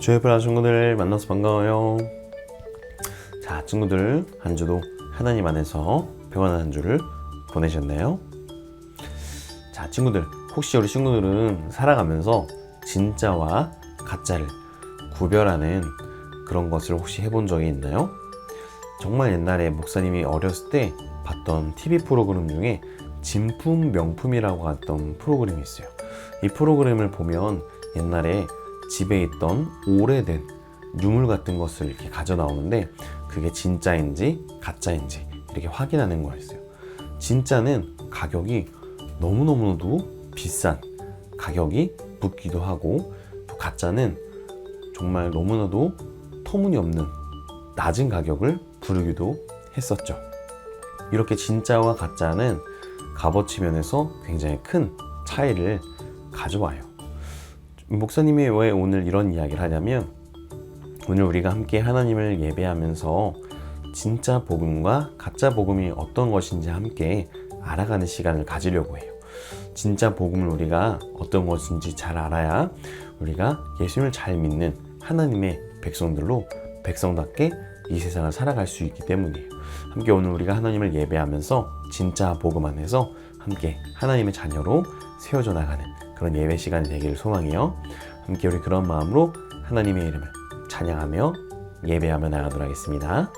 주의프라 친구들 만나서 반가워요. 자, 친구들 한 주도 하나님 안에서 평안한 한 주를 보내셨나요? 자, 친구들 혹시 우리 친구들은 살아가면서 진짜와 가짜를 구별하는 그런 것을 혹시 해본 적이 있나요? 정말 옛날에 목사님이 어렸을 때 봤던 TV 프로그램 중에 진품 명품이라고 했던 프로그램이 있어요. 이 프로그램을 보면 옛날에 집에 있던 오래된 유물 같은 것을 이렇게 가져 나오는데 그게 진짜인지 가짜인지 이렇게 확인하는 거였어요. 진짜는 가격이 너무너무도 비싼 가격이 붙기도 하고 또 가짜는 정말 너무나도 터무니없는 낮은 가격을 부르기도 했었죠. 이렇게 진짜와 가짜는 값어치 면에서 굉장히 큰 차이를 가져와요. 목사님이 왜 오늘 이런 이야기를 하냐면 오늘 우리가 함께 하나님을 예배하면서 진짜 복음과 가짜 복음이 어떤 것인지 함께 알아가는 시간을 가지려고 해요. 진짜 복음을 우리가 어떤 것인지 잘 알아야 우리가 예수님을 잘 믿는 하나님의 백성들로 백성답게 이 세상을 살아갈 수 있기 때문이에요. 함께 오늘 우리가 하나님을 예배하면서 진짜 복음 안에서 함께 하나님의 자녀로 세워져 나가는 그런 예배 시간이 되기를 소망해요. 함께 우리 그런 마음으로 하나님의 이름을 찬양하며 예배하며 나가도록 하겠습니다.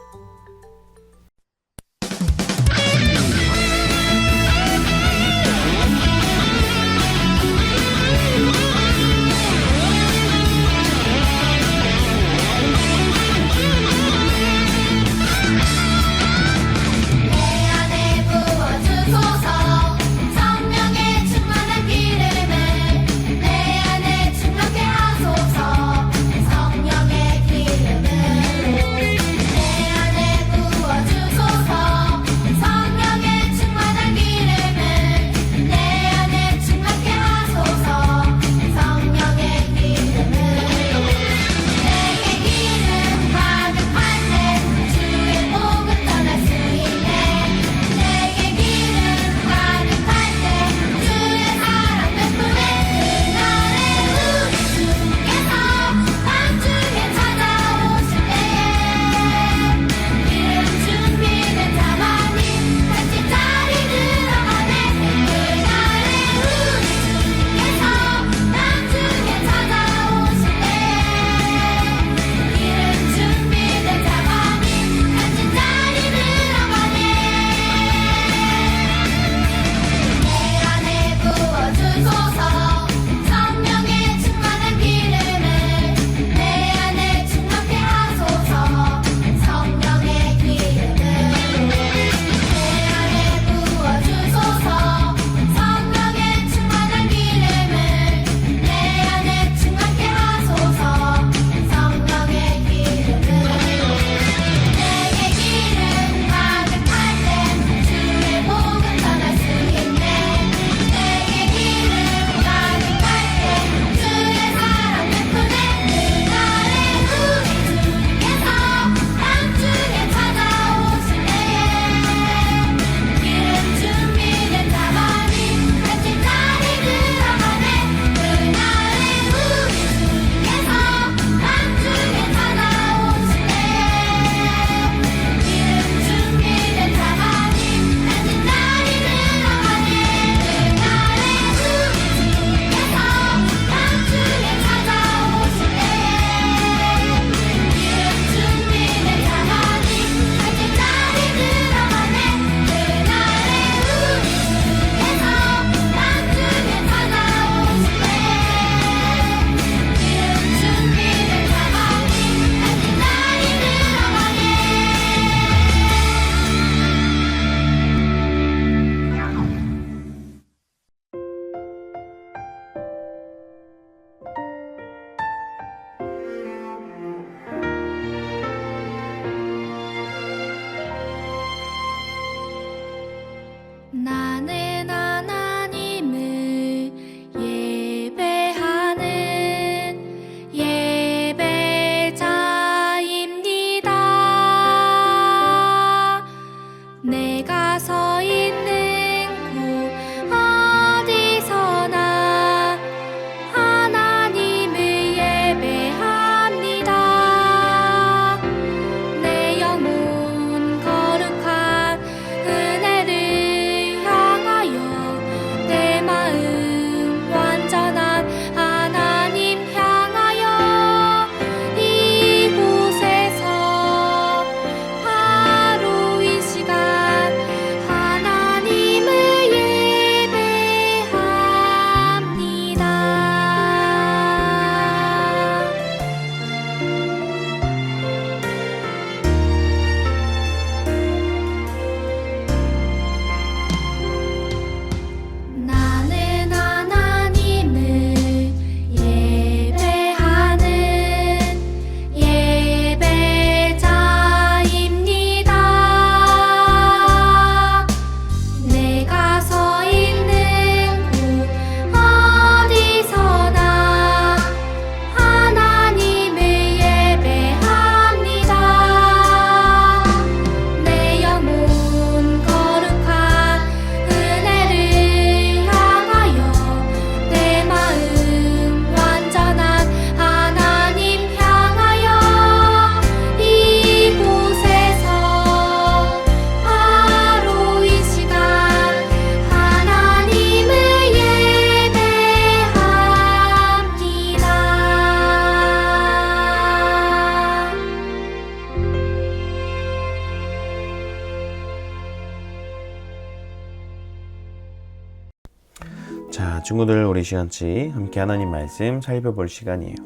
친구들 우리 시간치 함께 하나님 말씀 살펴볼 시간이에요.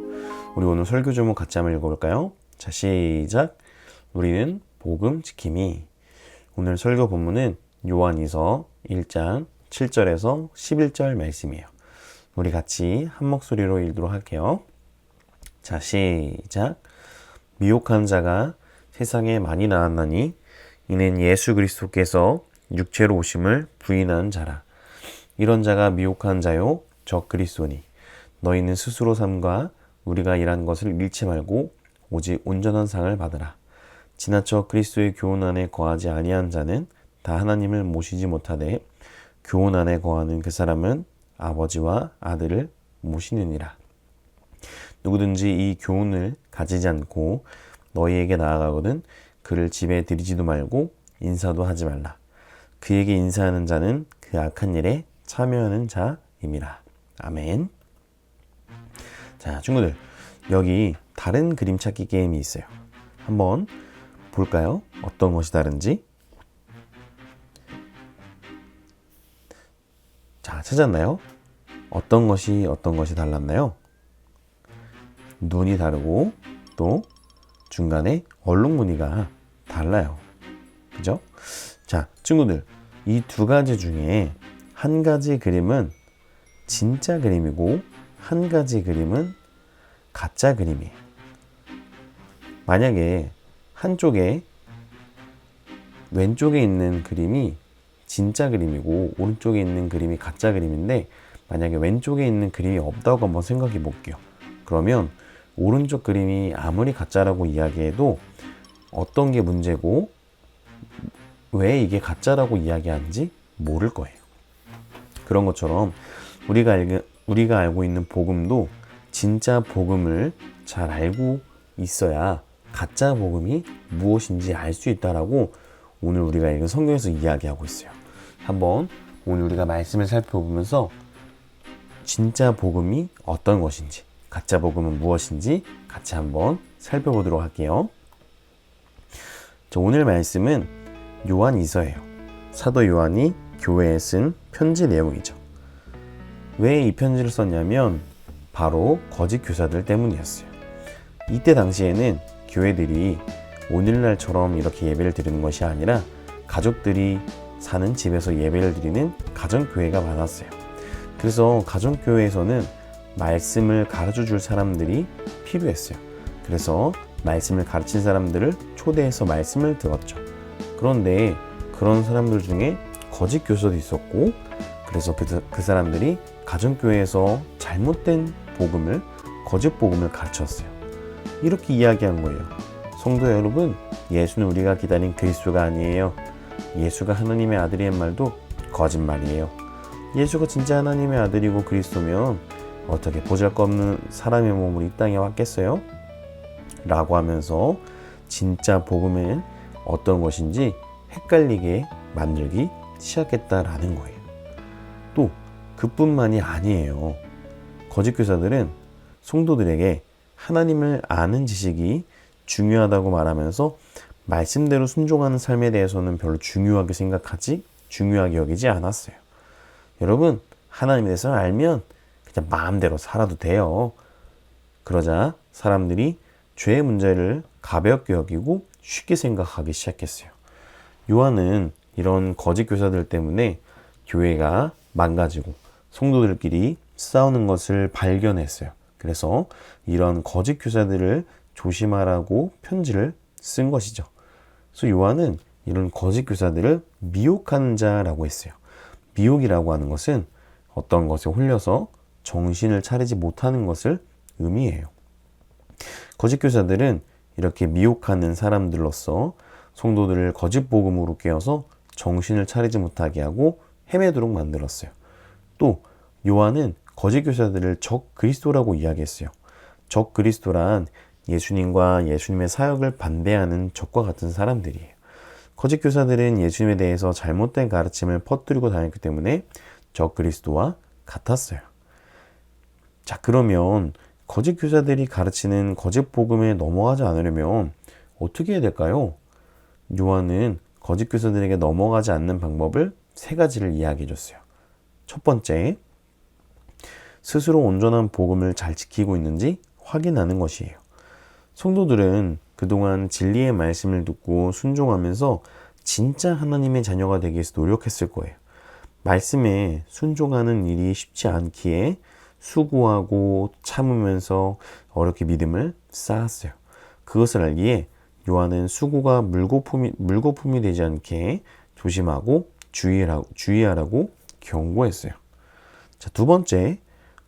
우리 오늘 설교 제목 같이 한번 읽어볼까요? 자, 시작. 우리는 복음 지킴이. 오늘 설교 본문은 요한이서 1장 7절에서 11절 말씀이에요. 우리 같이 한 목소리로 읽도록 할게요. 자, 시작. 미혹한 자가 세상에 많이 나왔나니 이는 예수 그리스도께서 육체로 오심을 부인한 자라. 이런 자가 미혹한 자요 적 그리스도니 너희는 스스로 삼가 우리가 일한 것을 잃지 말고 오직 온전한 상을 받으라. 지나쳐 그리스도의 교훈 안에 거하지 아니한 자는 다 하나님을 모시지 못하되 교훈 안에 거하는 그 사람은 아버지와 아들을 모시느니라. 누구든지 이 교훈을 가지지 않고 너희에게 나아가거든 그를 집에 들이지도 말고 인사도 하지 말라. 그에게 인사하는 자는 그 악한 일에 참여하는 자임이라. 아멘. 자, 친구들. 여기 다른 그림 찾기 게임이 있어요. 한번 볼까요? 어떤 것이 다른지. 자, 찾았나요? 어떤 것이 어떤 것이 달랐나요? 눈이 다르고 또 중간에 얼룩 무늬가 달라요. 그죠? 자, 친구들. 이 두 가지 중에 한 가지 그림은 진짜 그림이고 한 가지 그림은 가짜 그림이에요. 만약에 한쪽에 왼쪽에 있는 그림이 진짜 그림이고 오른쪽에 있는 그림이 가짜 그림인데 만약에 왼쪽에 있는 그림이 없다고 한번 생각해 볼게요. 그러면 오른쪽 그림이 아무리 가짜라고 이야기해도 어떤 게 문제고 왜 이게 가짜라고 이야기하는지 모를 거예요. 그런 것처럼 우리가 알, 우리가 알고 있는 복음도 진짜 복음을 잘 알고 있어야 가짜 복음이 무엇인지 알 수 있다라고 오늘 우리가 읽은 성경에서 이야기하고 있어요. 한번 오늘 우리가 말씀을 살펴보면서 진짜 복음이 어떤 것인지, 가짜 복음은 무엇인지 같이 한번 살펴보도록 할게요. 자, 오늘 말씀은 요한 이서예요. 사도 요한이 교회에 쓴 편지 내용이죠. 왜 이 편지를 썼냐면 바로 거짓 교사들 때문이었어요. 이때 당시에는 교회들이 오늘날처럼 이렇게 예배를 드리는 것이 아니라 가족들이 사는 집에서 예배를 드리는 가정교회가 많았어요. 그래서 가정교회에서는 말씀을 가르쳐 줄 사람들이 필요했어요. 그래서 말씀을 가르친 사람들을 초대해서 말씀을 들었죠. 그런데 그런 사람들 중에 거짓 교사도 있었고, 그래서 그, 그 사람들이 가정교회에서 잘못된 복음을, 거짓 복음을 가르쳤어요. 이렇게 이야기한 거예요. 성도 여러분, 예수는 우리가 기다린 그리스도가 아니에요. 예수가 하나님의 아들이란 말도 거짓말이에요. 예수가 진짜 하나님의 아들이고 그리스도면 어떻게 보잘것없는 사람의 몸으로 이 땅에 왔겠어요? 라고 하면서 진짜 복음은 어떤 것인지 헷갈리게 만들기 시작했다라는 거예요. 또 그뿐만이 아니에요. 거짓 교사들은 성도들에게 하나님을 아는 지식이 중요하다고 말하면서 말씀대로 순종하는 삶에 대해서는 별로 중요하게 생각하지 중요하게 여기지 않았어요. 여러분 하나님에 대해서 알면 그냥 마음대로 살아도 돼요. 그러자 사람들이 죄의 문제를 가볍게 여기고 쉽게 생각하기 시작했어요. 요한은 이런 거짓 교사들 때문에 교회가 망가지고 성도들끼리 싸우는 것을 발견했어요. 그래서 이런 거짓 교사들을 조심하라고 편지를 쓴 것이죠. 그래서 요한은 이런 거짓 교사들을 미혹하는 자라고 했어요. 미혹이라고 하는 것은 어떤 것에 홀려서 정신을 차리지 못하는 것을 의미해요. 거짓 교사들은 이렇게 미혹하는 사람들로서 성도들을 거짓 복음으로 깨어서 정신을 차리지 못하게 하고 헤매도록 만들었어요. 또 요한은 거짓 교사들을 적 그리스도라고 이야기했어요. 적 그리스도란 예수님과 예수님의 사역을 반대하는 적과 같은 사람들이에요. 거짓 교사들은 예수님에 대해서 잘못된 가르침을 퍼뜨리고 다녔기 때문에 적 그리스도와 같았어요. 자, 그러면 거짓 교사들이 가르치는 거짓 복음에 넘어가지 않으려면 어떻게 해야 될까요? 요한은 거짓 교사들에게 넘어가지 않는 방법을 세 가지를 이야기해 줬어요. 첫 번째, 스스로 온전한 복음을 잘 지키고 있는지 확인하는 것이에요. 성도들은 그동안 진리의 말씀을 듣고 순종하면서 진짜 하나님의 자녀가 되기 위해서 노력했을 거예요. 말씀에 순종하는 일이 쉽지 않기에 수고하고 참으면서 어렵게 믿음을 쌓았어요. 그것을 알기에 요한은 수고가 물거품이, 물거품이 되지 않게 조심하고 주의하라고, 주의하라고 경고했어요. 자, 두 번째,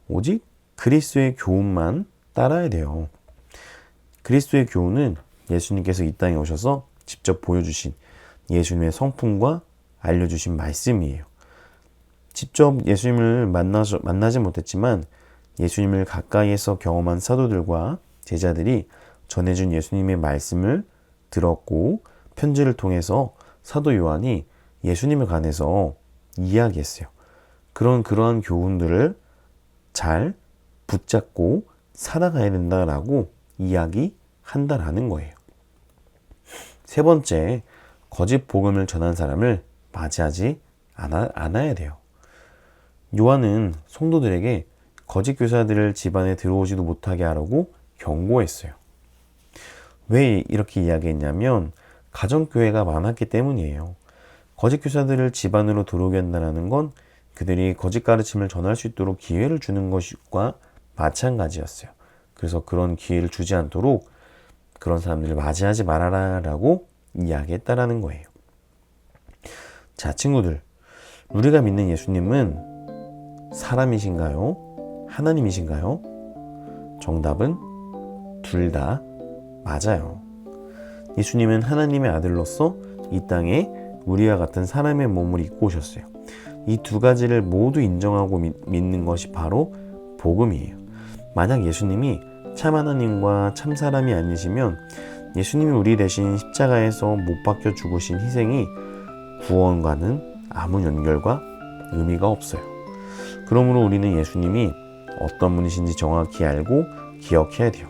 오직 그리스도의 교훈만 따라야 돼요. 그리스도의 교훈은 예수님께서 이 땅에 오셔서 직접 보여주신 예수님의 성품과 알려주신 말씀이에요. 직접 예수님을 만나서, 만나지 못했지만 예수님을 가까이에서 경험한 사도들과 제자들이 전해준 예수님의 말씀을 들었고 편지를 통해서 사도 요한이 예수님에 관해서 이야기했어요. 그런 그러한 교훈들을 잘 붙잡고 살아가야 된다라고 이야기한다라는 거예요. 세 번째, 거짓 복음을 전한 사람을 맞이하지 않아, 않아야 돼요. 요한은 성도들에게 거짓 교사들을 집안에 들어오지도 못하게 하라고 경고했어요. 왜 이렇게 이야기했냐면 가정교회가 많았기 때문이에요. 거짓 교사들을 집안으로 들어오게 한다는 건 그들이 거짓 가르침을 전할 수 있도록 기회를 주는 것과 마찬가지였어요. 그래서 그런 기회를 주지 않도록 그런 사람들을 맞이하지 말아라 라고 이야기했다라는 거예요. 자, 친구들. 우리가 믿는 예수님은 사람이신가요? 하나님이신가요? 정답은 둘 다 맞아요. 예수님은 하나님의 아들로서 이 땅에 우리와 같은 사람의 몸을 입고 오셨어요. 이 두 가지를 모두 인정하고 믿, 믿는 것이 바로 복음이에요. 만약 예수님이 참 하나님과 참 사람이 아니시면 예수님이 우리 대신 십자가에서 못 박혀 죽으신 희생이 구원과는 아무 연결과 의미가 없어요. 그러므로 우리는 예수님이 어떤 분이신지 정확히 알고 기억해야 돼요.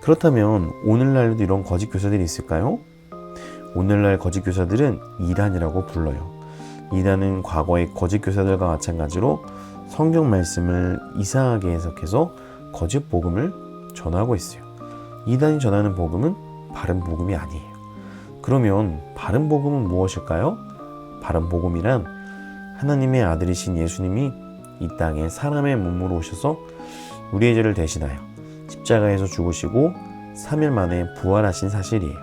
그렇다면 오늘날도 이런 거짓 교사들이 있을까요? 오늘날 거짓 교사들은 이단이라고 불러요. 이단은 과거의 거짓 교사들과 마찬가지로 성경 말씀을 이상하게 해석해서 거짓 복음을 전하고 있어요. 이단이 전하는 복음은 바른 복음이 아니에요. 그러면 바른 복음은 무엇일까요? 바른 복음이란 하나님의 아들이신 예수님이 이 땅에 사람의 몸으로 오셔서 우리의 죄를 대신하여 십자가에서 죽으시고 3일 만에 부활하신 사실이에요.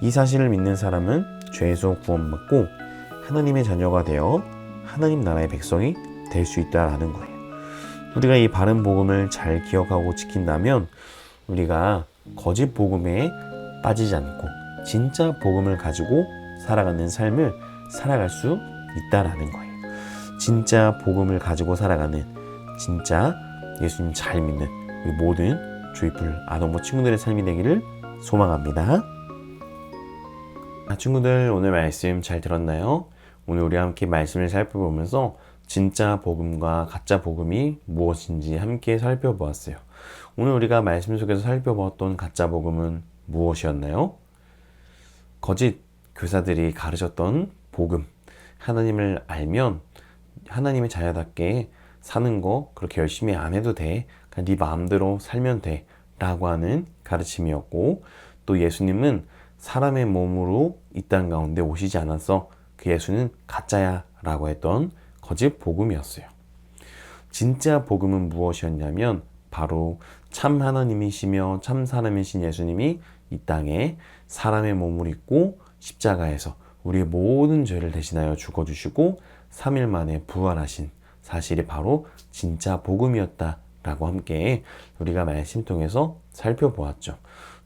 이 사실을 믿는 사람은 죄에서 구원받고 하나님의 자녀가 되어 하나님 나라의 백성이 될 수 있다라는 거예요. 우리가 이 바른 복음을 잘 기억하고 지킨다면 우리가 거짓 복음에 빠지지 않고 진짜 복음을 가지고 살아가는 삶을 살아갈 수 있다라는 거예요. 진짜 복음을 가지고 살아가는 진짜 예수님 잘 믿는 모든 조이풀 아동부 친구들의 삶이 되기를 소망합니다. 아, 친구들 오늘 말씀 잘 들었나요? 오늘 우리 함께 말씀을 살펴보면서 진짜 복음과 가짜 복음이 무엇인지 함께 살펴보았어요. 오늘 우리가 말씀 속에서 살펴보았던 가짜 복음은 무엇이었나요? 거짓 교사들이 가르쳤던 복음. 하나님을 알면 하나님의 자녀답게 사는 거 그렇게 열심히 안 해도 돼. 그냥 네 마음대로 살면 돼. 라고 하는 가르침이었고 또 예수님은 사람의 몸으로 이 땅 가운데 오시지 않았어. 그 예수는 가짜야 라고 했던 거짓 복음이었어요. 진짜 복음은 무엇이었냐면 바로 참 하나님이시며 참 사람이신 예수님이 이 땅에 사람의 몸을 입고 십자가에서 우리의 모든 죄를 대신하여 죽어주시고 3일 만에 부활하신 사실이 바로 진짜 복음이었다 라고 함께 우리가 말씀 통해서 살펴보았죠.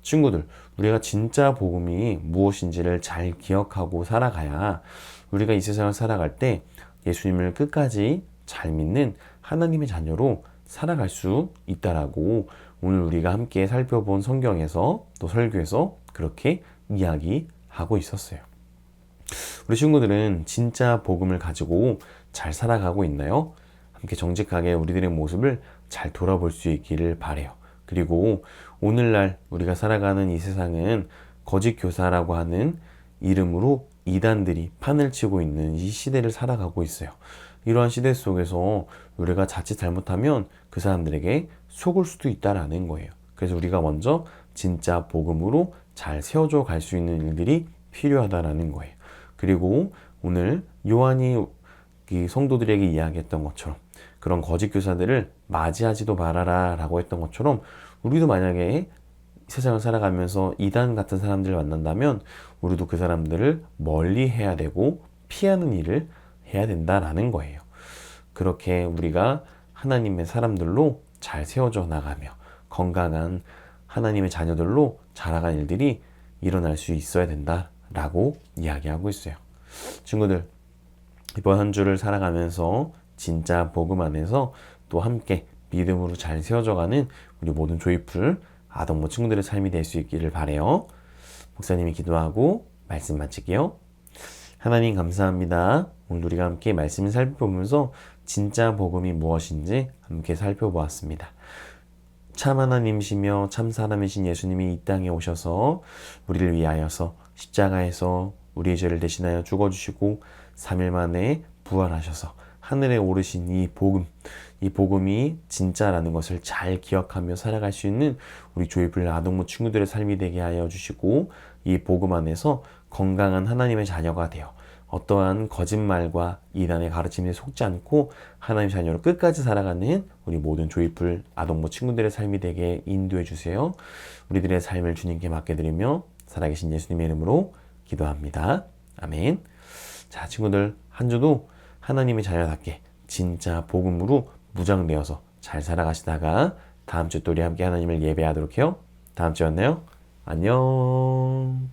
친구들, 우리가 진짜 복음이 무엇인지를 잘 기억하고 살아가야 우리가 이 세상을 살아갈 때 예수님을 끝까지 잘 믿는 하나님의 자녀로 살아갈 수 있다라고 오늘 우리가 함께 살펴본 성경에서 또 설교에서 그렇게 이야기하고 있었어요. 우리 친구들은 진짜 복음을 가지고 잘 살아가고 있나요? 함께 정직하게 우리들의 모습을 잘 돌아볼 수 있기를 바래요. 그리고 오늘날 우리가 살아가는 이 세상은 거짓 교사라고 하는 이름으로 이단들이 판을 치고 있는 이 시대를 살아가고 있어요. 이러한 시대 속에서 우리가 자칫 잘못하면 그 사람들에게 속을 수도 있다라는 거예요. 그래서 우리가 먼저 진짜 복음으로 잘 세워져 갈 수 있는 일들이 필요하다라는 거예요. 그리고 오늘 요한이 이 성도들에게 이야기했던 것처럼 그런 거짓 교사들을 맞이하지도 말아라 라고 했던 것처럼 우리도 만약에 세상을 살아가면서 이단 같은 사람들을 만난다면 우리도 그 사람들을 멀리 해야 되고 피하는 일을 해야 된다라는 거예요. 그렇게 우리가 하나님의 사람들로 잘 세워져 나가며 건강한 하나님의 자녀들로 자라간 일들이 일어날 수 있어야 된다라고 이야기하고 있어요. 친구들, 이번 한 주를 살아가면서 진짜 복음 안에서 또 함께 믿음으로 잘 세워져가는 우리 모든 조이풀 아동모 친구들의 삶이 될 수 있기를 바래요. 목사님이 기도하고 말씀 마칠게요. 하나님 감사합니다. 오늘 우리가 함께 말씀을 살펴보면서 진짜 복음이 무엇인지 함께 살펴보았습니다. 참 하나님이시며 참 사람이신 예수님이 이 땅에 오셔서 우리를 위하여서 십자가에서 우리의 죄를 대신하여 죽어주시고 3일 만에 부활하셔서 하늘에 오르신 이 복음, 이 복음이 진짜라는 것을 잘 기억하며 살아갈 수 있는 우리 조이풀 아동부 친구들의 삶이 되게 하여 주시고 이 복음 안에서 건강한 하나님의 자녀가 되어 어떠한 거짓말과 이단의 가르침에 속지 않고 하나님의 자녀로 끝까지 살아가는 우리 모든 조이풀 아동부 친구들의 삶이 되게 인도해 주세요. 우리들의 삶을 주님께 맡겨드리며 살아계신 예수님의 이름으로 기도합니다. 아멘. 자, 친구들, 한 주도 하나님의 자녀답게 진짜 복음으로 무장되어서 잘 살아가시다가 다음 주 또 우리 함께 하나님을 예배하도록 해요. 다음 만나요. 안녕.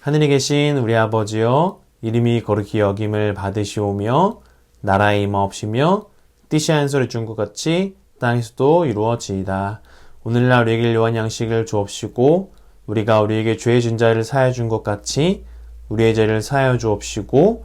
하늘에 계신 우리 아버지여, 이름이 거룩히 여김을 받으시오며, 나라의 임하옵시며, 뜻이 한 소리 준것 같이 땅에서도 이루어지이다. 오늘날 우리에게 요한 양식을 주옵시고, 우리가 우리에게 죄의 준 자를 사하여 준 것 같이 우리의 죄를 사하여 주옵시고